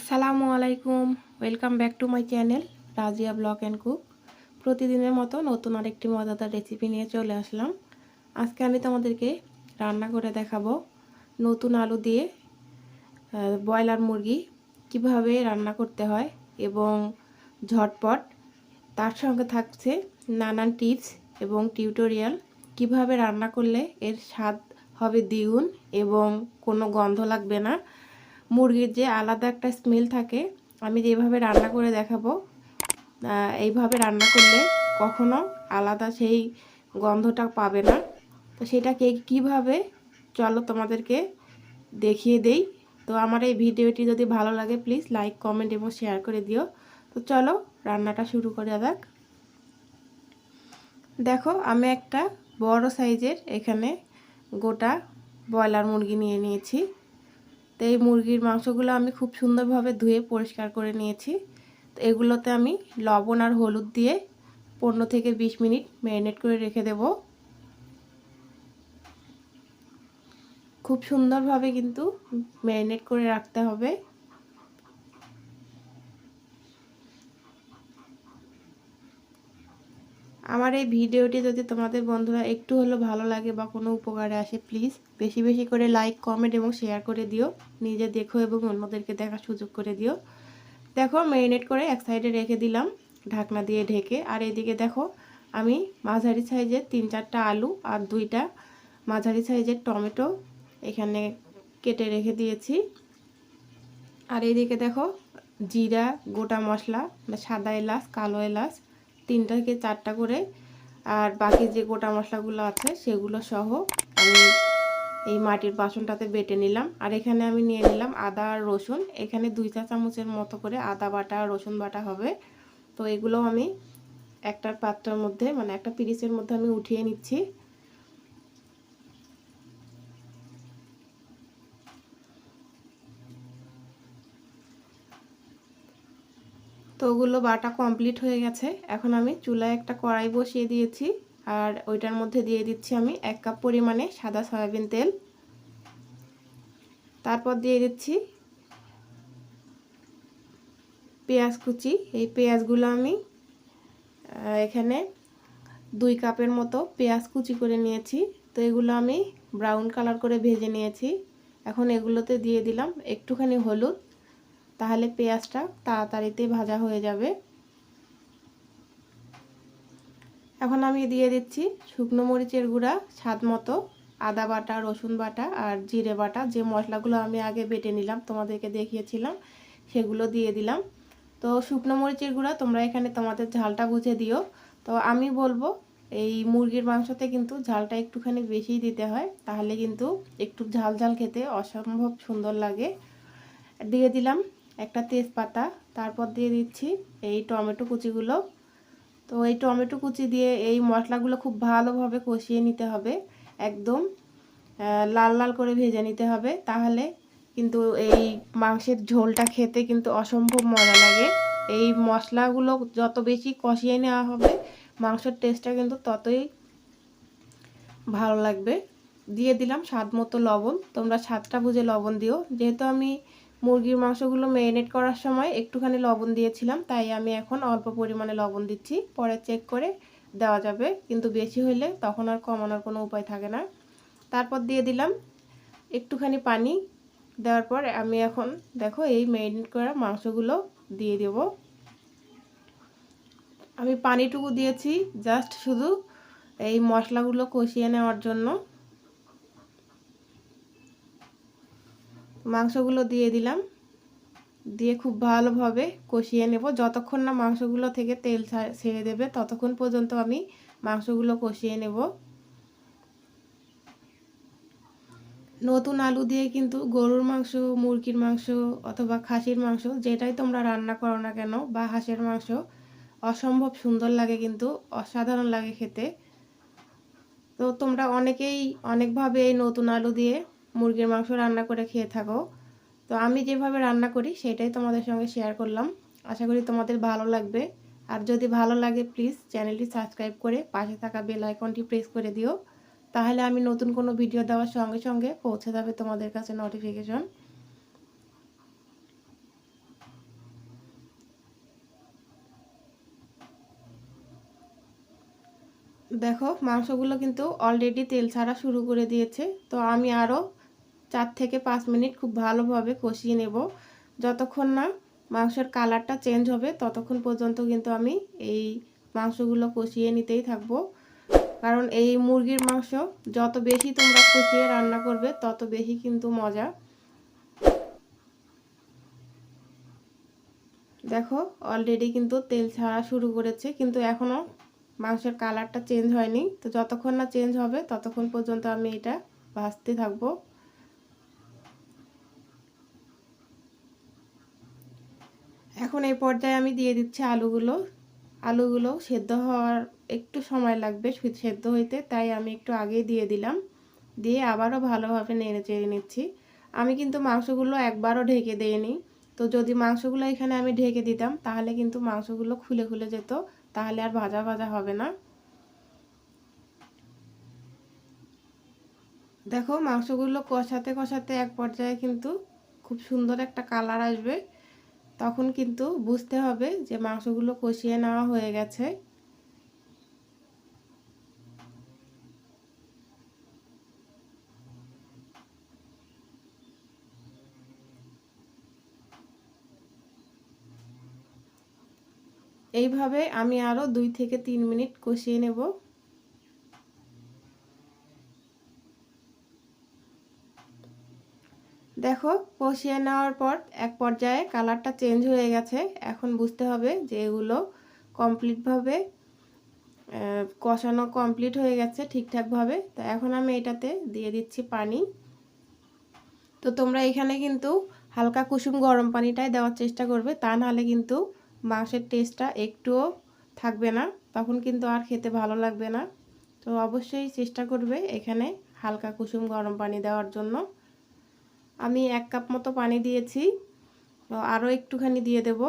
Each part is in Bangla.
আসসালামু আলাইকুম। Welcome back to my channel Razia vlog and cook প্রতিদিনের মতো নতুন আরেকটি মজাদার রেসিপি নিয়ে চলে আসলাম। আজকে আমি তোমাদেরকে রান্না করে দেখাবো নতুন আলু দিয়ে ব্রয়লার মুরগি কীভাবে রান্না করতে হয় এবং ঝটপট তার সঙ্গে থাকছে নানান টিপস এবং টিউটোরিয়াল কীভাবে রান্না করলে এর স্বাদ হবে দ্বিগুণ এবং কোনো গন্ধ লাগবে না। মুরগির যে আলাদা একটা স্মেল থাকে, আমি যেভাবে রান্না করে দেখাবো এইভাবে রান্না করলে কখনো আলাদা সেই গন্ধটা পাবে না। তো সেটাকে কীভাবে, চলো তোমাদেরকে দেখিয়ে দেই। তো আমার এই ভিডিওটি যদি ভালো লাগে প্লিজ লাইক কমেন্ট এবং শেয়ার করে দিও। তো চলো রান্নাটা শুরু করা যাক। দেখো, আমি একটা বড় সাইজের এখানে গোটা ব্রয়লার মুরগি নিয়ে নিয়েছি। তো এই মুরগির মাংসগুলো আমি খুব সুন্দরভাবে ধুয়ে পরিষ্কার করে নিয়েছি। তো এগুলোতে আমি লবণ আর হলুদ দিয়ে পনেরো থেকে বিশ মিনিট ম্যারিনেট করে রেখে দেব। খুব সুন্দরভাবে কিন্তু ম্যারিনেট করে রাখতে হবে। আমার এই ভিডিওটি যদি তোমাদের বন্ধুরা একটু হলেও ভালো লাগে বা কোনো উপকারে আসে প্লিজ বেশি বেশি করে লাইক কমেন্ট এবং শেয়ার করে দিও। নিজে দেখো এবং অন্যদেরকে দেখার সুযোগ করে দিও। দেখো ম্যারিনেট করে এক সাইডে রেখে দিলাম, ঢাকনা দিয়ে ঢেকে। আর এদিকে দেখো, আমি মাঝারি সাইজের তিন চারটা আলু আর দুইটা মাঝারি সাইজের টমেটো এখানে কেটে রেখে দিয়েছি। আর এইদিকে দেখো, জিরা, গোটা মশলা, সাদা এলাচ, কালো এলাচ তিনটা থেকে চারটা করে আর বাকি যে গোটা মশলাগুলো আছে সেগুলো সহ আমি এই মাটির বাসনটাতে বেটে নিলাম। আর এখানে আমি নিয়ে নিলাম আদা আর রসুন। এখানে দুই চা চামচের মতো করে আদা বাটা, রসুন বাটা হবে। তো এগুলো আমি একটা পাত্রের মধ্যে মানে একটা পিরিচের মধ্যে আমি উঠিয়ে নিচ্ছি। তো ওগুলো বাটা কমপ্লিট হয়ে গেছে। এখন আমি চুলায় একটা কড়াই বসিয়ে দিয়েছি। আর ওইটার মধ্যে দিয়ে দিচ্ছি আমি এক কাপ পরিমাণে সাদা সয়াবিন তেল। তারপর দিয়ে দিচ্ছি পেঁয়াজ কুচি। এই পেঁয়াজগুলো আমি এখানে দুই কাপের মতো পেঁয়াজ কুচি করে নিয়েছি। তো এগুলো আমি ব্রাউন কালার করে ভেজে নিয়েছি। এখন এগুলোতে দিয়ে দিলাম একটুখানি হলুদ। তাহলে পেঁয়াজটা তাড়াতাড়িতে ভাজা হয়ে যাবে। এখন আমি দিয়ে দিচ্ছি শুকনো মরিচের গুঁড়া, স্বাদ মতো আদা বাটা, রসুন বাটা আর জিরে বাটা। যে মশলাগুলো আমি আগে বেটে নিলাম, তোমাদেরকে দেখিয়েছিলাম, সেগুলো দিয়ে দিলাম। তো শুকনো মরিচের গুঁড়া তোমরা এখানে তোমাদের ঝালটা বুঝে দিও। তো আমি বলব, এই মুরগির মাংসতে কিন্তু ঝালটা একটুখানি বেশি দিতে হয়, তাহলে কিন্তু একটু ঝাল ঝাল খেতে অসম্ভব সুন্দর লাগে। দিয়ে দিলাম একটা তেজপাতা, তারপর দিয়ে দিচ্ছি এই টমেটো কুচিগুলো। তো এই টমেটো কুচি দিয়ে এই মশলাগুলো খুব ভালোভাবে কষিয়ে নিতে হবে একদম। লাল লাল করে ভেজে নিতে হবে তাহলে কিন্তু এই মাংসের ঝোলটা খেতে কিন্তু অসম্ভব মজা লাগে। এই মশলাগুলো যত বেশি কষিয়ে নেওয়া হবে মাংসের টেস্টটা কিন্তু ততই ভালো লাগবে। দিয়ে দিলাম স্বাদ মতো লবণ, তোমরা স্বাদটা বুঝে লবণ দিও। যেহেতু আমি মুরগির মাংসগুলো ম্যারিনেট করার সময় একটুখানি লবণ দিয়েছিলাম, তাই আমি এখন অল্প পরিমাণে লবণ দিচ্ছি। পরে চেক করে দেওয়া যাবে, কিন্তু বেশি হলে তখন আর কমানোর কোনো উপায় থাকে না। তারপর দিয়ে দিলাম একটুখানি পানি। দেওয়ার পর আমি এখন দেখো এই ম্যারিনেট করা মাংসগুলো দিয়ে দেব। আমি পানিটুকু দিয়েছি জাস্ট শুধু এই মশলাগুলো কষিয়ে নেওয়ার জন্য। মাংসগুলো দিয়ে দিলাম। দিয়ে খুব ভালোভাবে কষিয়ে নেব। যতক্ষণ না মাংসগুলো থেকে তেল ছেড়ে দেবে, ততক্ষণ পর্যন্ত আমি মাংসগুলো কষিয়ে নেব। নতুন আলু দিয়ে কিন্তু গরুর মাংস, মুরগির মাংস অথবা খাসির মাংস, যেটাই তোমরা রান্না করো না কেন, বা হাঁসের মাংস, অসম্ভব সুন্দর লাগে কিন্তু, অসাধারণ লাগে খেতে। তো তোমরা অনেকেই অনেকভাবে এই নতুন আলু দিয়ে মুরগির মাংস রান্না করে খেয়ে থাকো। তো আমি যেভাবে রান্না করি, সেটাই তোমাদের সঙ্গে শেয়ার করলাম। আশা করি তোমাদের ভালো লাগবে। আর যদি ভালো লাগে প্লিজ চ্যানেলটি সাবস্ক্রাইব করে পাশে থাকা বেল আইকনটি প্রেস করে দিও। তাহলে আমি নতুন কোনো ভিডিও দেওয়ার সঙ্গে সঙ্গে পৌঁছে যাবে তোমাদের কাছে নোটিফিকেশন দেখো, মাংসগুলো কিন্তু অলরেডি তেল ছাড়া শুরু করে দিয়েছে। তো আমি আরও চার থেকে পাঁচ মিনিট খুব ভালোভাবে কষিয়ে নেব। যতক্ষণ না মাংসের কালারটা চেঞ্জ হবে, ততক্ষণ পর্যন্ত কিন্তু আমি এই মাংসগুলো কষিয়ে নিতেই থাকব। কারণ এই মুরগির মাংস যত বেশি তোমরা কষিয়ে রান্না করবে, তত বেশি কিন্তু মজা। দেখো অলরেডি কিন্তু তেল ছাড়া শুরু করেছে, কিন্তু এখনও মাংসের কালারটা চেঞ্জ হয়নি। তো যতক্ষণ না চেঞ্জ হবে, ততক্ষণ পর্যন্ত আমি এটা ভাজতে থাকব। এখন এই পর্যায়ে আমি দিয়ে দিচ্ছি আলুগুলো। আলুগুলো সেদ্ধ হওয়ার একটু সময় লাগবে সেদ্ধ হইতে, তাই আমি একটু আগেই দিয়ে দিলাম। দিয়ে আবারও ভালোভাবে নেড়ে চেড়ে নিচ্ছি। আমি কিন্তু মাংসগুলো একবারও ঢেকে দিইনি। তো যদি মাংসগুলো এখানে আমি ঢেকে দিতাম, তাহলে কিন্তু মাংসগুলো খুলে খুলে যেত, তাহলে আর ভাজা ভাজা হবে না। দেখো মাংসগুলো কষাতে কষাতে এক পর্যায়ে কিন্তু খুব সুন্দর একটা কালার আসবে। তখন কিন্তু বুঝতে হবে যে মাংসগুলো কষিয়ে নেওয়া হয়ে গেছে। এইভাবে আমি আরও দুই থেকে তিন মিনিট কষিয়ে নেব। দেখো, কষিয়ে নেওয়ার পর এক পর্যায়ে কালারটা চেঞ্জ হয়ে গেছে। এখন বুঝতে হবে যে এগুলো কমপ্লিটভাবে কষানো কমপ্লিট হয়ে গেছে ঠিকঠাকভাবে। তো এখন আমি এটাতে দিয়ে দিচ্ছি পানি। তো তোমরা এখানে কিন্তু হালকা কুসুম গরম পানিটাই দেওয়ার চেষ্টা করবে, তা নাহলে কিন্তু মাংসের টেস্টটা একটুও থাকবে না, তখন কিন্তু আর খেতে ভালো লাগবে না। তো অবশ্যই চেষ্টা করবে এখানে হালকা কুসুম গরম পানি দেওয়ার জন্য। আমি এক কাপ মতো পানি দিয়েছি। আরও একটুখানি দিয়ে দেব।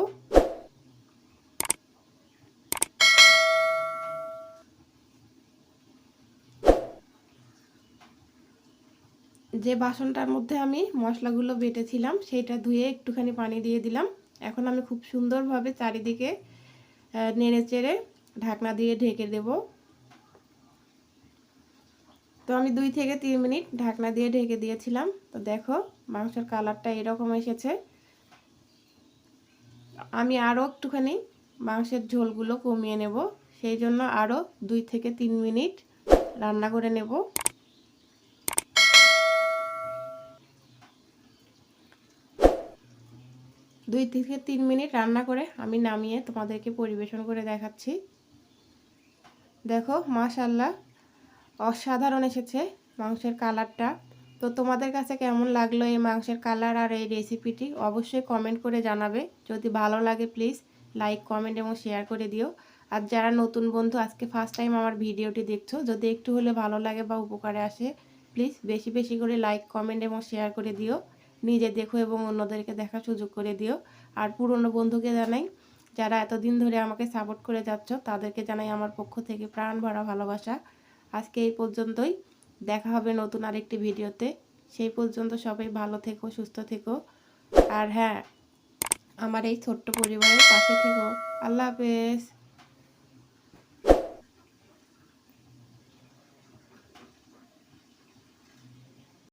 যে বাসনটার মধ্যে আমি মশলাগুলো বেটেছিলাম, সেইটা ধুয়ে একটুখানি পানি দিয়ে দিলাম। এখন আমি খুব সুন্দরভাবে চারিদিকে নেড়ে চেড়ে ঢাকনা দিয়ে ঢেকে দেব। তো আমি দুই থেকে তিন মিনিট ঢাকনা দিয়ে ঢেকে দিয়েছিলাম। তো দেখো, মাংসের কালারটা এরকম এসেছে। আমি আরও একটুখানি মাংসের ঝোলগুলো কমিয়ে নেব। সেই জন্য আরও দুই থেকে তিন মিনিট রান্না করে নেব। দুই থেকে তিন মিনিট রান্না করে আমি নামিয়ে তোমাদেরকে পরিবেশন করে দেখাচ্ছি। দেখো মাশাল্লাহ অসাধারণ এসেছে মাংসের কালারটা। তো তোমাদের কাছে কেমন লাগল এই মাংসের কালার আর এই রেসিপিটি অবশ্যই কমেন্ট করে জানাবে। যদি ভালো লাগে প্লিজ লাইক কমেন্ট এবং শেয়ার করে দিও। আর যারা নতুন বন্ধু, আজকে ফার্স্ট টাইম আমার ভিডিওটি দেখছ, যদি একটু হলে ভালো লাগে বা উপকারে আসে প্লিজ বেশি বেশি করে লাইক কমেন্ট এবং শেয়ার করে দিও। নিজে দেখো এবং অন্যদেরকে দেখার সুযোগ করে দিও। আর পুরনো বন্ধুকে জানাই, যারা এতদিন ধরে আমাকে সাপোর্ট করে যাচ্ছ, তাদেরকে জানাই আমার পক্ষ থেকে প্রাণ ভরা ভালোবাসা। আজকে এই পর্যন্তই। দেখা হবে নতুন আরেকটি ভিডিওতে। সেই পর্যন্ত সবাই ভালো থেকো, সুস্থ থেকো। আর হ্যাঁ আমার এই ছোট্ট পরিবারের পাশে থেকো। আল্লাহ হাফেজ।